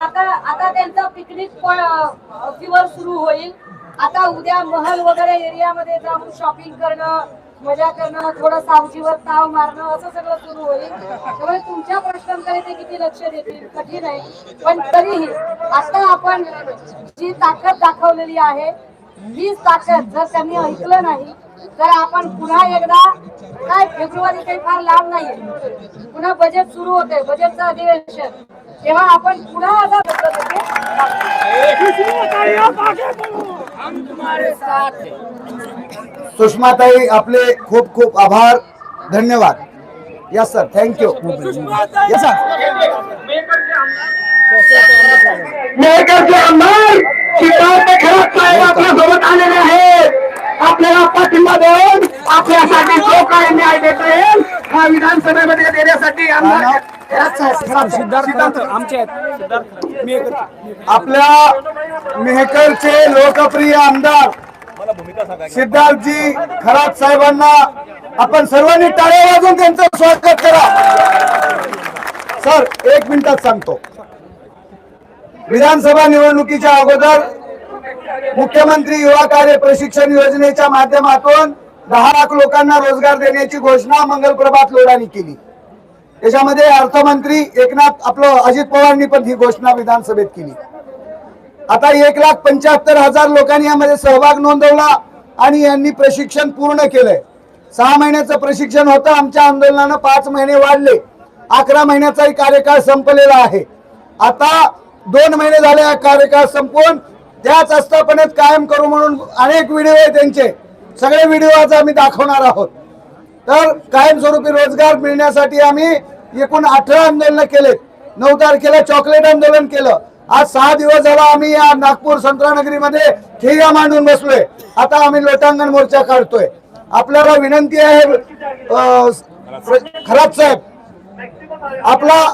आता आता त्यांचा पिकनिक फिवर सुरू होईल. आता उद्या महल वगैरे एरियामध्ये जाऊन शॉपिंग करणं मजा करणं थोडं सावजीवर ताव मारणं असं सगळं सुरू होईल. त्यामुळे तुमच्या प्रश्नांकडे ते किती लक्ष देतील कठीण आहे. पण तरीही आता आपण जी ताकद दाखवलेली आहे ही ताकद जर त्यांनी ऐकलं नाही तर आपण पुन्हा एकदा काय फेब्रुवारी काही फार लांब नाही पुन्हा बजेट सुरू होते बजेटचं अधिवेशन. तेव्हा आपण पुन्हा आता सुषमाताई आपले खूप खूप आभार. धन्यवाद. Yes sir thank you yes sir मेहकरचे आमदार सिद्धार्थ खरात साहेब आपल्यासोबत आलेले आहेत आपल्याला पाठिंबा देऊन आपल्यासाठी जो काय न्याय देता येईल हा विधानसभेमध्ये देण्यासाठी आमदार सिद्धार्थ आमचे आहेत. आपल्या मेहकरचे लोकप्रिय आमदार सिद्धार्थजी खरात साहेबांना आपण सर्वांनी टाळ्या वाजून त्यांचं स्वागत करा. सर एक मिनिटात सांगतो. विधानसभा निवडणुकीच्या अगोदर मुख्यमंत्री युवा कार्य प्रशिक्षण योजनेच्या माध्यमातून दहा लाख लोकांना रोजगार देण्याची घोषणा मंगल प्रभात केली. त्याच्यामध्ये अर्थमंत्री एकनाथ आपलं अजित पवारांनी पण ही घोषणा विधानसभेत केली. आता एक लाख पंच्याहत्तर हजार लोकांनी यामध्ये सहभाग नोंदवला आणि यांनी प्रशिक्षण पूर्ण केलंय. सहा महिन्याचं प्रशिक्षण होतं आमच्या आंदोलनानं पाच महिने वाढले. अकरा महिन्याचाही कार्यकाळ संपलेला आहे. आता दोन महिने झाले हा कार्यकाळ संपवून त्याच आस्थापनेत कायम करू म्हणून अनेक व्हिडिओ आहे त्यांचे. सगळे व्हिडिओ आज आम्ही दाखवणार आहोत. तर कायमस्वरूपी रोजगार मिळण्यासाठी आम्ही एकूण अठरा आंदोलन केलेत. नऊ तारखेला चॉकलेट आंदोलन केलं. आज सहा दिवस झाला आम्ही या नागपूर संत्रानगरीमध्ये ठिय्या मांडून बसलोय. आता आम्ही लोटांगण मोर्चा काढतोय. आपल्याला विनंती आहे खराब साहेब. आपला